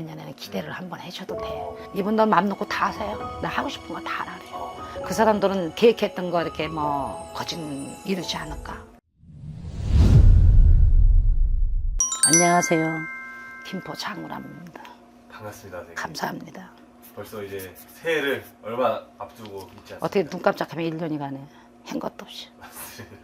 내년에는 기대를 한번 해줘도 돼. 이분들 맘 놓고 다 하세요. 나 하고 싶은 거 다 하라 그래요. 그 사람들은 계획했던 거 이렇게 뭐 거진 이루지 않을까. 안녕하세요. 김포 장우람입니다. 반갑습니다. 선생님. 감사합니다. 벌써 이제 새해를 얼마 앞두고 있지 않습니까? 어떻게 눈 깜짝하면 1년이 가네. 한 것도 없이. 맞습니다.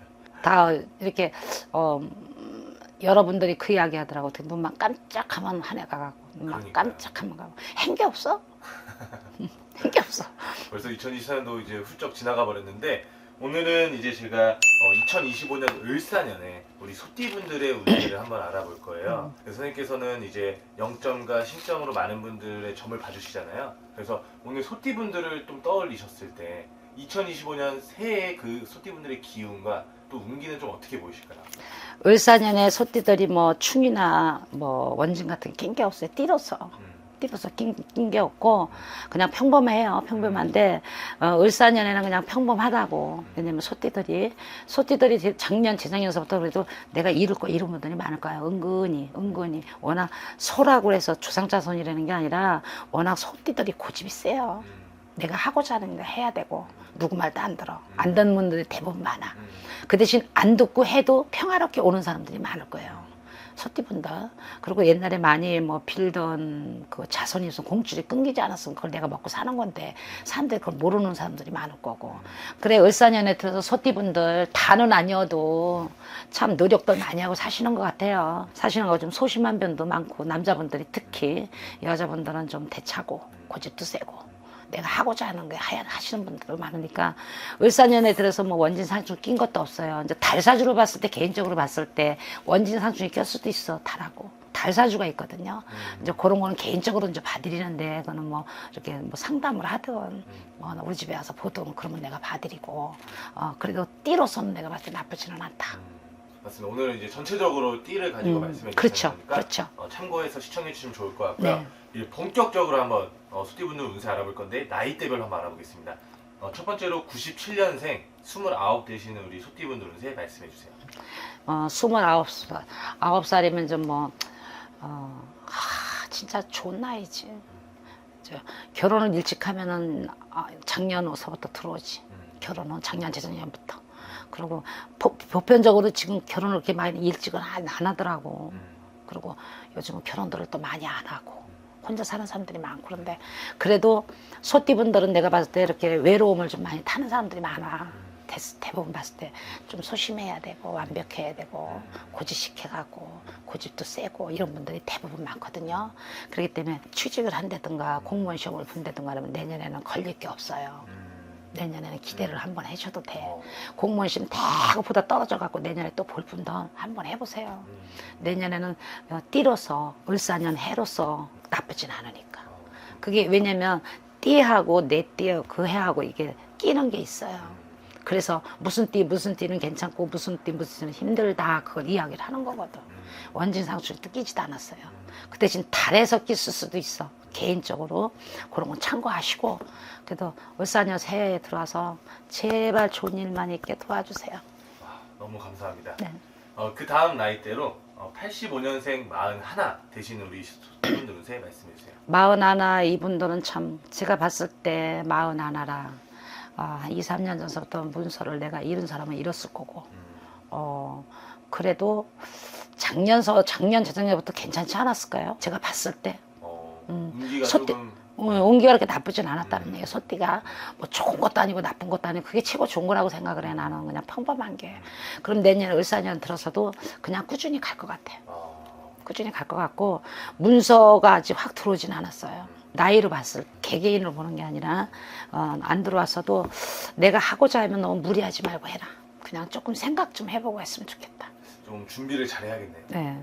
다 이렇게 어, 음, 여러분들이 그 이야기 하더라고. 어떻게 눈만 깜짝하면 한 해가 가고 눈만 그러니까요. 깜짝하면 가고. 한게 없어? 한게 없어. 벌써 2024년도 이제 훌쩍 지나가 버렸는데 오늘은 이제 제가 2025년 을사년에 우리 소띠분들의 운세를 한번 알아볼 거예요. 그래서 선생님께서는 이제 0점과 신점으로 많은 분들의 점을 봐주시잖아요. 그래서 오늘 소띠분들을 좀 떠올리셨을 때 2025년 새해 그 소띠분들의 기운과 또 운기는 좀 어떻게 보이실까요? 을사년에 소띠들이 뭐 충이나 뭐 원진 같은 게 없어요. 띠로서. 음, 띠로서 낀게 없고 그냥 평범해요. 평범한데 어, 을사년에는 그냥 평범하다고. 왜냐면 소띠들이 소띠들이 제- 작년 재작년서부터 그래도 내가 이룰 거 이룬 분들이 많을 거야. 은근히 은근히 워낙 소라고 해서 주상자손이라는 게 아니라 워낙 소띠들이 고집이 세요. 음, 내가 하고자 하는 거 해야 되고 누구 말도 안 들어. 안 듣는 분들이 대부분 많아. 음, 그 대신 안 듣고 해도 평화롭게 오는 사람들이 많을 거예요. 소띠분들. 그리고 옛날에 많이 뭐 빌던 그 자손이 있으면 공줄이 끊기지 않았으면 그걸 내가 먹고 사는 건데 사람들이 그걸 모르는 사람들이 많을 거고. 그래, 을사년에 들어서 소띠분들 다는 아니어도 참 노력들 많이 하고 사시는 것 같아요. 사시는 거 좀 소심한 면도 많고 남자분들이 특히 여자분들은 좀 대차고 고집도 세고. 내가 하고자 하는 게 하야 하시는 분들도 많으니까 을사년에 들어서 뭐 원진 상충 낀 것도 없어요. 이제 달사주로 봤을 때 개인적으로 봤을 때 원진 상충이 꼈을 수도 있어 달하고 달사주가 있거든요. 이제 그런 거는 개인적으로 이제 봐드리는데 그거는 뭐 이렇게 뭐 상담을 하든 뭐 우리 집에 와서 보통 그러면 내가 봐드리고 어 그래도 띠로서는 내가 봤을 때 나쁘지는 않다. 음. 맞습니다. 오늘 이제 전체적으로 띠를 가지고 음, 말씀해 그렇죠, 주셨으니까 그렇죠. 어, 참고해서 시청해 주시면 좋을 것 같고요. 네. 이제 본격적으로 한번 어, 소띠분들 운세 알아볼 건데 나이대별로 한번 알아보겠습니다. 어, 첫 번째로 97년생 29 되시는 우리 소띠분들 운세 말씀해 주세요. 어, 29살, 9살이면 좀 뭐, 어, 아, 진짜 좋은 나이지. 저, 결혼을 일찍 하면은 아, 작년서부터 들어오지. 음. 결혼은 작년, 재작년부터. 그리고 보, 보편적으로 지금 결혼을 그렇게 많이 일찍은 안, 안 하더라고. 음. 그리고 요즘은 결혼들을 또 많이 안 하고. 혼자 사는 사람들이 많고 그런데 그래도 소띠분들은 내가 봤을 때 이렇게 외로움을 좀 많이 타는 사람들이 많아. 대, 대부분 봤을 때 좀 소심해야 되고 완벽해야 되고 고집식해가고 고집도 세고 이런 분들이 대부분 많거든요. 그렇기 때문에 취직을 한다든가 공무원 시험을 본다든가 하면 내년에는 걸릴 게 없어요. 음. 내년에는 기대를 한번 해줘도 돼. 어, 공무원 시험 대학보다 떨어져 갖고 내년에 또볼 분도 한번 해보세요. 음. 내년에는 어, 띠로서 을사년 해로서 나쁘진 않으니까. 어, 그게 왜냐면 띠하고 내 띠하고 그 해하고 이게 끼는 게 있어요. 그래서 무슨 띠 무슨 띠는 괜찮고 무슨 띠 무슨 띠는 힘들다 그걸 이야기를 하는 거거든. 음. 원진상수를 끼지도 않았어요. 그 대신 달에서 낄 수도 있어. 개인적으로 그런 건 참고하시고 그래도 을사년 새해에 들어와서 제발 좋은 일만 있게 도와주세요. 와, 너무 감사합니다. 네. 어, 그 다음 나이대로 어, 85년생 41 되시는 우리 소띠분들 운세 말씀해 주세요. 마흔 하나 이분들은 참 제가 봤을 때 마흔 하나라 아, 2, 3년 전서부터 문서를 내가 잃은 사람은 잃었을 거고 음. 어 그래도 작년서 작년 재작년부터 괜찮지 않았을까요? 제가 봤을 때 어, 음. 운기가 소띠- 조금 어, 온기가 그렇게 나쁘진 않았다는 음. 얘기예요. 소띠가 뭐 좋은 것도 아니고 나쁜 것도 아니고 그게 최고 좋은 거라고 생각을 해 나는 그냥 평범한 게 그럼 내년 을사년 들어서도 그냥 꾸준히 갈 것 같아요. 어, 꾸준히 갈 것 같고 문서가 아직 확 들어오진 않았어요. 나이로 봤을 때 개개인으로 보는 게 아니라 어, 안 들어왔어도 내가 하고자 하면 너무 무리하지 말고 해라. 그냥 조금 생각 좀 해보고 했으면 좋겠다. 좀 준비를 잘 해야겠네요. 네.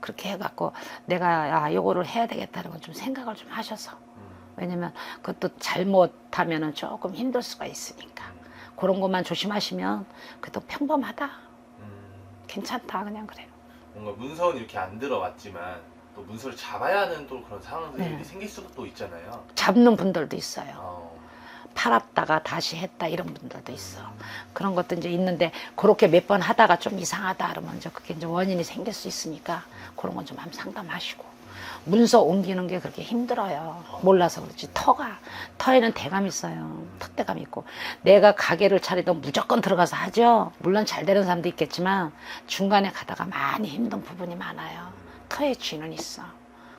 그렇게 해갖고 내가 아 요거를 해야 되겠다는 걸좀 생각을 좀 하셔서 음. 왜냐면 그것도 잘못하면은 조금 힘들 수가 있으니까 그런 것만 조심하시면 그래도 평범하다 음, 괜찮다 그냥 그래요. 뭔가 문서는 이렇게 안 들어왔지만 또 문서를 잡아야 하는 또 그런 상황들이 네. 생길 수도 있잖아요. 잡는 분들도 있어요. 어, 팔았다가 다시 했다 이런 분들도 있어. 그런 것도 이제 있는데 그렇게 몇 번 하다가 좀 이상하다 그러면 이제 그게 이제 원인이 생길 수 있으니까 그런 건 좀 한번 상담하시고 문서 옮기는 게 그렇게 힘들어요. 몰라서 그렇지. 터가 터에는 대감 있어요. 턱대감 있고 내가 가게를 차리던 무조건 들어가서 하죠. 물론 잘 되는 사람도 있겠지만 중간에 가다가 많이 힘든 부분이 많아요. 터에 쥐는 있어.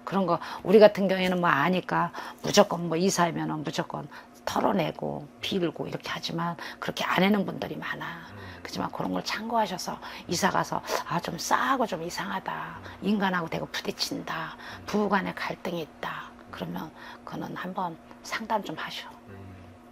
그런 거 우리 같은 경우에는 뭐 아니까 무조건 뭐 이사하면은 무조건 털어내고 빌고 이렇게 하지만 그렇게 안 해는 분들이 많아. 그렇지만 그런 걸 참고하셔서 이사 가서 아 좀 싸하고 좀 이상하다 인간하고 대고 부딪힌다 부부간에 갈등이 있다 그러면 그거는 한번 상담 좀 하셔. 음,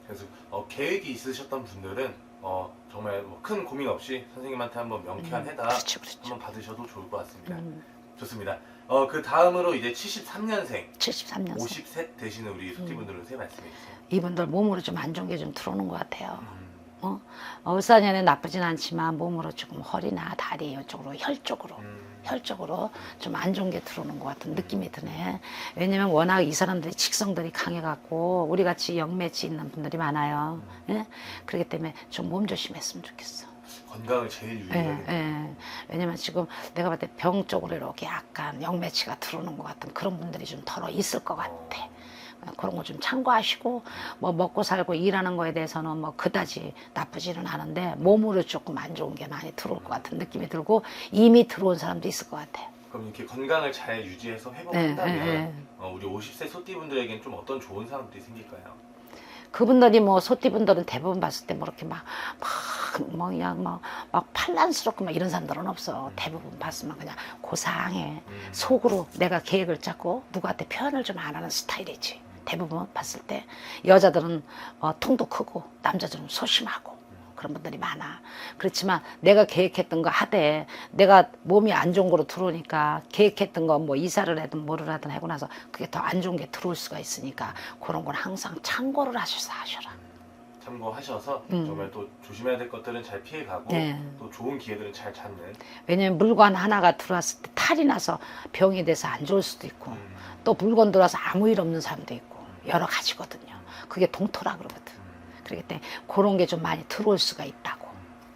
그래서 어, 계획이 있으셨던 분들은 어, 정말 뭐 큰 고민 없이 선생님한테 한번 명쾌한 해답 그렇죠, 그렇죠. 한번 받으셔도 좋을 것 같습니다. 음, 좋습니다. 어, 그 다음으로 이제 73년생, 73년생 50세 되시는 우리 소띠분들은 새 말씀해 주세요. 이분들 몸으로 좀 안 좋은 게 좀 들어오는 것 같아요. 음, 어? 얼싸년에 나쁘진 않지만 몸으로 조금 허리나 다리 이쪽으로 혈 쪽으로 음, 혈 쪽으로 좀 안 좋은 게 들어오는 것 같은 느낌이 드네. 왜냐면 워낙 이 사람들이 직성들이 강해갖고 우리 같이 영매치 있는 분들이 많아요. 예? 그렇기 때문에 좀 몸 조심했으면 좋겠어. 건강을 제일 예, 유의해야 돼요. 예. 왜냐면 지금 내가 봤을 때 병 쪽으로 이렇게 약간 영매치가 들어오는 것 같은 그런 분들이 좀 덜어 있을 것 같아. 어, 그런 거 좀 참고하시고 뭐 먹고 살고 일하는 거에 대해서는 뭐 그다지 나쁘지는 않은데 몸으로 조금 안 좋은 게 많이 들어올 것 같은 느낌이 들고 이미 들어온 사람도 있을 것 같아. 그럼 이렇게 건강을 잘 유지해서 예, 회복한다면 예, 예. 어, 우리 50세 소띠분들에겐 좀 어떤 좋은 사람들이 생길까요? 그분들이 뭐 소띠분들은 대부분 봤을 때 뭐 이렇게 막 막뭐 그냥 막, 막 판란스럽고 막 이런 사람들은 없어. 대부분 봤으면 그냥 고상해. 음, 속으로 내가 계획을 짜고 누구한테 표현을 좀 안 하는 스타일이지. 대부분 봤을 때 여자들은 어, 통도 크고 남자들은 소심하고 그런 분들이 많아. 그렇지만 내가 계획했던 거 하되 내가 몸이 안 좋은 거로 들어오니까 계획했던 거 뭐 이사를 하든 뭐를 하든 하고 나서 그게 더 안 좋은 게 들어올 수가 있으니까 그런 건 항상 참고를 하셔서 하셔라. 참고하셔서 음. 정말 또 조심해야 될 것들은 잘 피해가고 네. 또 좋은 기회들은 잘 잡는 왜냐면 물건 하나가 들어왔을 때 탈이 나서 병이 돼서 안 좋을 수도 있고 음, 또 물건 들어와서 아무 일 없는 사람도 있고 여러 가지거든요. 그게 동토라 그러거든. 음, 그렇기 때문에 그런 게 좀 많이 들어올 수가 있다고.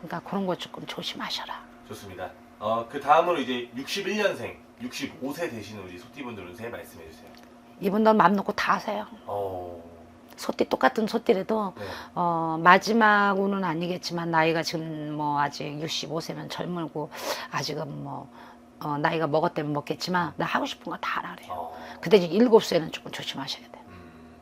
그러니까 그런 거 조금 조심하셔라. 좋습니다. 어, 그 다음으로 이제 61년생, 65세 되시는 우리 소띠분들은 새 말씀해 주세요. 이분들 맘 놓고 다 하세요. 어, 소띠 똑같은 소띠라도 네. 어, 마지막으로는 아니겠지만 나이가 지금 뭐 아직 65세면 젊고 아직은 뭐 어, 나이가 먹었다면 먹겠지만 나 하고 싶은 거 다 하라 그래요. 어, 근데 이제 일곱 세는 조금 조심하셔야 돼. 음,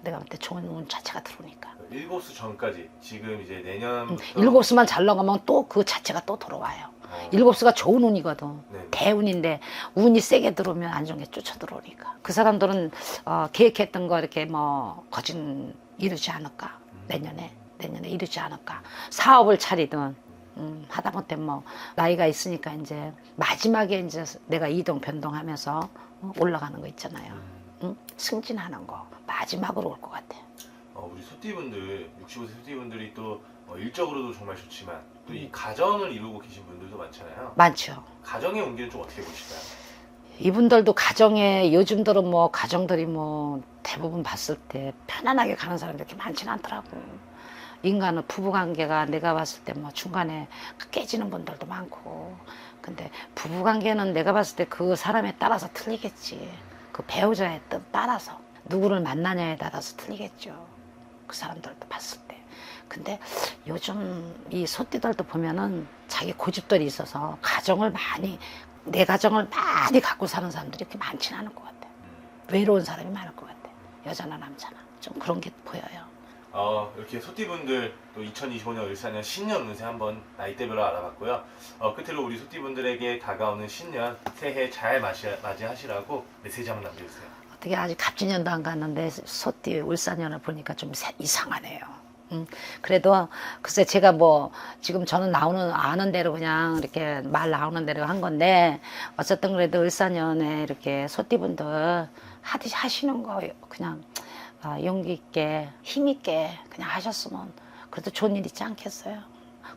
내가 볼 때 좋은 운 자체가 들어오니까. 일곱 수 전까지 지금 이제 내년 일곱 수만 잘 나가면 또 그 자체가 또 들어와요. 어, 일곱 수가 좋은 운이거든. 네. 대운인데 운이 세게 들어오면 안 좋은 게 쫓아 들어오니까. 그 사람들은 어, 계획했던 거 이렇게 뭐 거진 이루지 않을까. 내년에 내년에 이루지 않을까. 사업을 차리든 음, 하다못해 뭐 나이가 있으니까 이제 마지막에 이제 내가 이동 변동하면서 어, 올라가는 거 있잖아요. 음, 응? 승진하는 거 마지막으로 올 것 같아. 어, 우리 소띠분들 65세 소띠분들이 또 어, 일적으로도 정말 좋지만 또 음. 이 가정을 이루고 계신 분들도 많잖아요. 많죠. 가정의 온기는 좀 어떻게 보실까요? 이분들도 가정에 요즘 들은 뭐 가정들이 뭐 대부분 봤을 때 편안하게 가는 사람들이 그렇게 많지는 않더라고. 인간은 부부 관계가 내가 봤을 때 뭐 중간에 깨지는 분들도 많고. 근데 부부 관계는 내가 봤을 때 그 사람에 따라서 틀리겠지. 그 배우자에 따- 따라서 누구를 만나냐에 따라서 틀리겠죠. 그 사람들도 봤을 때. 근데 요즘 이 소띠들도 보면은 자기 고집들이 있어서 가정을 많이 내 가정을 많이 갖고 사는 사람들이 이렇게 많지는 않을 것 같아. 외로운 사람이 많을 것 같아. 여자나 남자나 좀 그런 게 보여요. 어, 이렇게 소띠분들 또 2025년 을사년 신년 운세 한번 나이대별로 알아봤고요. 어, 끝으로 우리 소띠분들에게 다가오는 신년 새해 잘 맞이, 맞이하시라고 메시지 한번 남겨주세요. 어떻게 아직 갑진년도 안 갔는데 소띠 울산년을 보니까 좀 새- 이상하네요. 음, 그래도 글쎄 제가 뭐 지금 저는 나오는 아는 대로 그냥 이렇게 말 나오는 대로 한 건데 어쨌든 그래도 울산년에 이렇게 소띠분들 하듯이 하시는 거 그냥 아, 용기 있게 힘 있게 그냥 하셨으면 그래도 좋은 일 있지 않겠어요.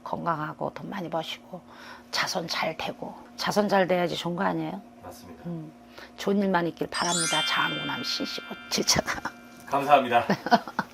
건강하고 돈 많이 버시고 자손 잘 되고 자손 잘 돼야지 좋은 거 아니에요? 맞습니다. 음, 좋은 일만 있길 바랍니다. 장군함 신시고 제자가. 감사합니다.